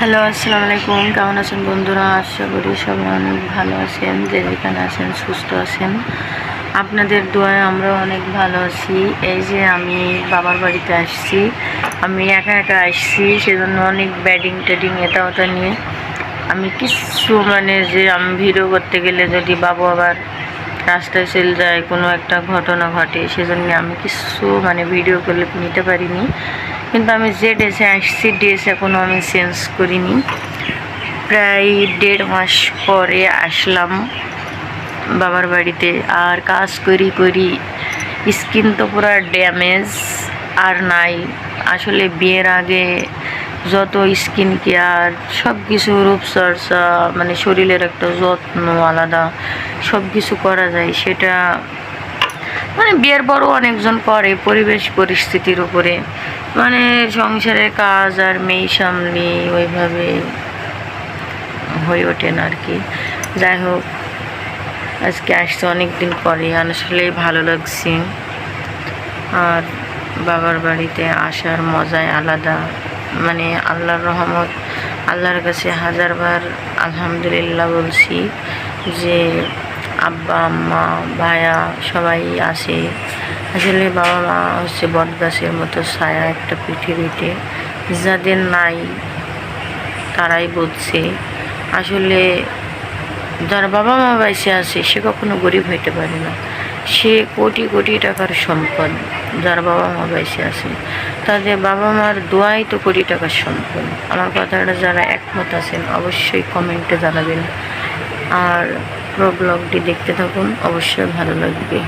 Hello, আসসালামু আলাইকুম। কেমন আছেন বন্ধুরা? আশা করি সবাই অনেক ভালো আছেন, যে যেখানে আছেন সুস্থ আছেন। আপনাদের দোয়ায় আমরা অনেক ভালো আছি। এই যে আমি বাবার বাড়িতে আসছি। আমি একা একা আসছি, সেজন্য অনেক ব্যাডিং ট্যাডিং এটা ওটা নিয়ে। আমি কিছু মানে যে আমি ভিডিও করতে গেলে যদি বাবু আবার রাস্তায় চলে যায়, কোনো একটা ঘটনা ঘটে, সেজন্য আমি কিছু মানে ভিডিও করলে নিতে পারিনি। কিন্তু আমি যে ড্রেসে আসছি ড্রেস এখনও আমি চেঞ্জ করিনি। প্রায় দেড় মাস পরে আসলাম বাবার বাড়িতে। আর কাজ করি করি স্কিন তো পুরো ড্যামেজ আর নাই। আসলে বিয়ের আগে যত স্কিন কেয়ার সব কিছু রূপচর্চা মানে শরীরের একটা যত্ন আলাদা সব কিছু করা যায়, সেটা মানে বিয়ের পরও অনেকজন করে পরিবেশ পরিস্থিতির উপরে। মানে সংসারের কাজ আর মেয়ে সামলি ওইভাবে হয়ে ওঠে না আর কি। যাই হোক, আজকে আসছে অনেক দিন পরে, আসলে ভালো লাগছে। আর বাবার বাড়িতে আসার মজাই আলাদা। মানে আল্লাহর রহমত, আল্লাহর কাছে হাজারবার আলহামদুলিল্লাহ বলছি যে আব্বা, আম্মা ভায়া সবাই আসে। আসলে বাবা মা হচ্ছে বটগাছের মতো ছায়া একটা পৃথিবীতে। যাদের নাই, তারাই বুঝছে। আসলে যার বাবা মা বাইসে আছে, সে কখনো গরিব হইতে পারে না। সে কোটি কোটি টাকার সম্পদ যার বাবা মা বাইসে আছে। তাদের বাবা মার দোয়াই তো কোটি টাকার সম্পদ। আমার কথাটা যারা একমত আছেন, অবশ্যই কমেন্টে জানাবেন। আর পুরো ব্লগটি দেখতে থাকুন অবশ্যই ভালো লাগবে।